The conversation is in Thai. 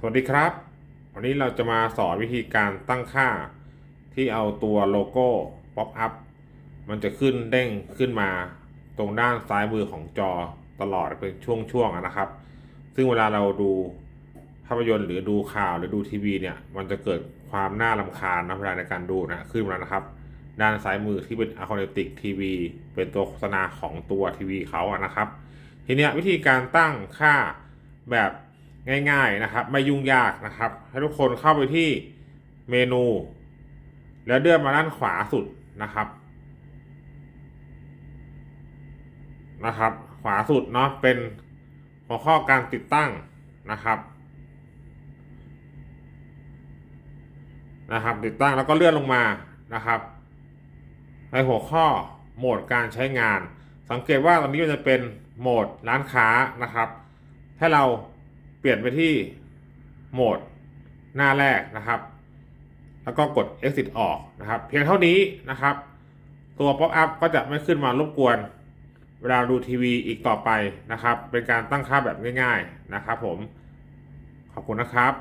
สวัสดีครับ วันนี้เราจะมาสอนวิธีการตั้งค่าที่เอาตัวโลโก้ Pop Up มันจะขึ้นเด้งขึ้นมาตรงด้านซ้ายมือของจอตลอดเป็นช่วงๆนะครับ ซึ่งเวลาเราดูภาพยนตร์หรือดูข่าวหรือดูทีวีเนี่ย มันจะเกิดความน่ารำคาญนะเวลาในการดูนะขึ้นมาแล้วนะครับ ด้านซ้ายมือที่เป็น a c o n e t i c TV เป็นตัวโฆษณาของตัวทีวีเขาอะนะครับ ทีเนี้ยวิธีการตั้งค่าแบบ ง่ายๆนะครับ ไม่ยุ่งยากนะครับ ให้ทุกคนเข้าไปที่เมนู แล้วเลื่อนมาด้านขวาสุดนะครับ นะครับ ขวาสุดเนาะเป็นหัวข้อการติดตั้งนะครับนะครับ ติดตั้งแล้วก็เลื่อนลงมานะครับในหัวข้อโหมดการใช้งาน สังเกตว่าตอนนี้มันจะเป็นโหมดร้านค้านะครับ ให้เรา เปลี่ยนไปที่โหมดหน้าแรกนะครับ แล้วก็กด exit ออกนะครับ เพียงเท่านี้นะครับ ตัว pop up ก็จะไม่ขึ้นมารบกวน เวลาดูทีวีอีกต่อไปนะครับ เป็นการตั้งค่าแบบง่าย ๆนะครับผม ขอบคุณนะครับ